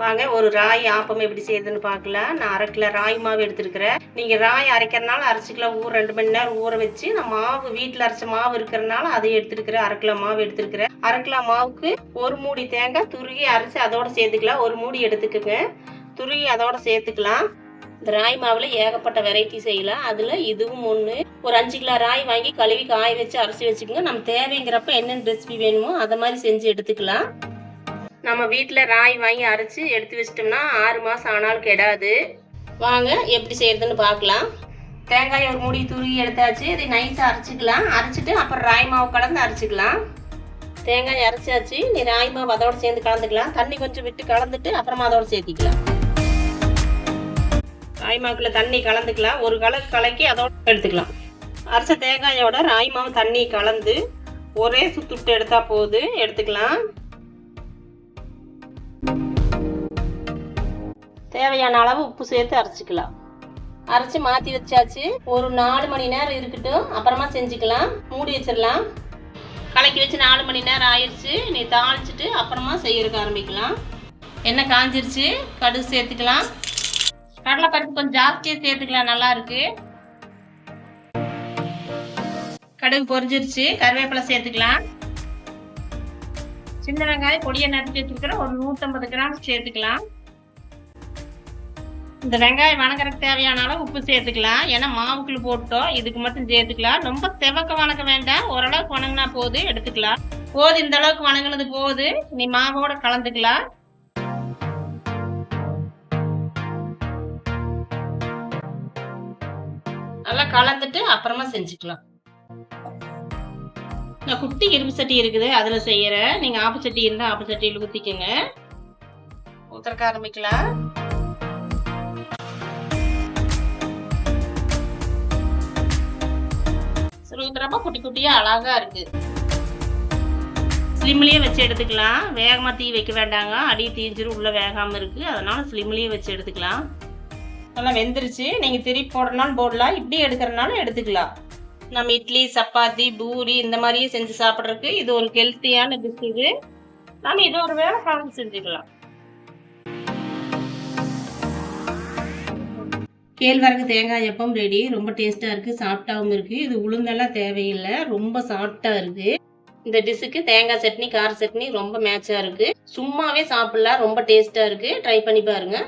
வாங்க ஒரு ராய் ஆப்பம் எப்படி செய்யுதுன்னு பார்க்கலாம். நான் அரை கிலோ ராய் மாவு எடுத்துருக்கிறேன். நீங்கள் ராய் அரைக்கிறனால அரைச்சிக்கலாம் ஊர் ரெண்டு மணி நேரம் ஊற வச்சு நான் மாவு வீட்டில் அரைச்ச மாவு இருக்கிறனால அதை எடுத்துருக்கிறேன். அரை கிலோ மாவு எடுத்துருக்கிறேன். அரை கிலோ மாவுக்கு ஒரு மூடி தேங்காய் துருகி அரைச்சி அதோட சேர்த்துக்கலாம். ஒரு மூடி எடுத்துக்கோங்க. துருகி அதோட சேர்த்துக்கலாம். இந்த ராய் மாவில் ஏகப்பட்ட வெரைட்டி செய்யலாம். அதில் இதுவும் ஒன்று ஒரு அஞ்சு கிலோ ராய் வாங்கி கழுவி காய வச்சு அரைச்சி வச்சுக்கோங்க. நம்ம தேவைங்கிறப்ப என்னென்ன ரெசிபி வேணுமோ அதை மாதிரி செஞ்சு எடுத்துக்கலாம். நம்ம வீட்டில் ராய் வாங்கி அரைச்சி எடுத்து வச்சிட்டோம்னா ஆறு மாதம் ஆனாலும் கெடாது. வாங்க எப்படி செய்யறதுன்னு பார்க்கலாம். தேங்காய் ஒரு மூடி துருகி எடுத்தாச்சு. இதை நைஸாக அரைச்சிக்கலாம். அரைச்சிட்டு அப்புறம் ராய் மாவு கலந்து அரைச்சிக்கலாம். தேங்காய் அரைச்சாச்சு. நீ ராய் மாவு அதோட சேர்ந்து கலந்துக்கலாம். தண்ணி கொஞ்சம் விட்டு கலந்துட்டு அப்புறமா அதோட சேர்த்திக்கலாம். ராய் மாவுக்குள்ள தண்ணி கலந்துக்கலாம். ஒரு கலக்கு கலக்கி அதோட எடுத்துக்கலாம். அரைச்ச தேங்காயோட ராய் மாவு தண்ணி கலந்து ஒரே சுத்துட்டு எடுத்தா போது எடுத்துக்கலாம். தேவையான அளவு உப்பு சேர்த்து அரைச்சிக்கலாம். அரைச்சி மாற்றி வச்சாச்சு. ஒரு நாலு மணி நேரம் இருக்கட்டும். அப்புறமா செஞ்சுக்கலாம். மூடி வச்சிடலாம். கலக்கி வச்சு நாலு மணி நேரம் ஆயிடுச்சு நீ தாளிச்சிட்டு அப்புறமா செய்யறதுக்கு ஆரம்பிக்கலாம். எண்ணெய் காஞ்சிருச்சு. கடுகு சேர்த்துக்கலாம். கடலைப்பருப்பு கொஞ்சம் ஜாஸ்தியாக சேர்த்துக்கலாம். நல்லா இருக்கு. கடுகு பொரிஞ்சிருச்சு. கருவேப்பிலை சேர்த்துக்கலாம். சின்ன வெங்காயம் பொடியை நறுக்கி வச்சிருக்கிற ஒரு நூற்றம்பது கிராம் சேர்த்துக்கலாம். இந்த வெங்காயம் வணங்குறதுக்கு தேவையான அளவு உப்பு சேர்த்துக்கலாம். ஏன்னா மாவுக்குள்ள போட்டோம். இதுக்கு மட்டும் சேர்த்துக்கலாம். ரொம்ப செவக்க வணக்க வேண்டாம். ஓரளவுக்கு வணங்கினா போது எடுத்துக்கலாம். போது இந்த அளவுக்கு வணங்கினது போது நீ மாவோட கலந்துக்கலாம். நல்லா கலந்துட்டு அப்புறமா செஞ்சுக்கலாம். நான் குட்டி இரும்பு சட்டி இருக்குது அதில் செய்கிறேன் நீங்கள் ஆப்பு சட்டி இருந்தால் ஆப்பு சட்டியில் ஊற்றிக்கோங்க ஊற்றுறக்க ஆரம்பிக்கலாம் சுருங்குறப்ப குட்டி குட்டியாக அழகாக இருக்குது ஸ்லிம்லேயே வச்சு எடுத்துக்கலாம். வேகமாக தீ வைக்க வேண்டாங்க. அடி தீஞ்சிரும் உள்ளே வேகாமல் இருக்குது அதனால் ஸ்லிம்லேயே வச்சு எடுத்துக்கலாம். நல்லா வெந்துருச்சு. நீங்கள் திருப்பி போடுறனாலும் போடலாம். இப்படி எடுக்கிறனாலும் எடுத்துக்கலாம். நம்ம இட்லி சப்பாத்தி பூரி இந்த மாதிரியே செஞ்சு சாப்பிட்றதுக்கு இது ஒரு ஹெல்த்தியான டிஷ் இது. நம்ம இது ஒரு வேலை கலந்து செஞ்சுக்கலாம். கேழ்வரகு தேங்காய் எப்பவும் ரெடி ரொம்ப டேஸ்ட்டாக இருக்குது சாஃப்டாகவும் இருக்குது இது உளுந்தெல்லாம் தேவையில்லை. ரொம்ப சாஃப்டாக இருக்குது இந்த டிஷ்ஷுக்கு தேங்காய் சட்னி கார சட்னி ரொம்ப மேட்சாக இருக்குது சும்மாவே சாப்பிடலாம் ரொம்ப டேஸ்ட்டாக இருக்குது ட்ரை பண்ணி பாருங்கள்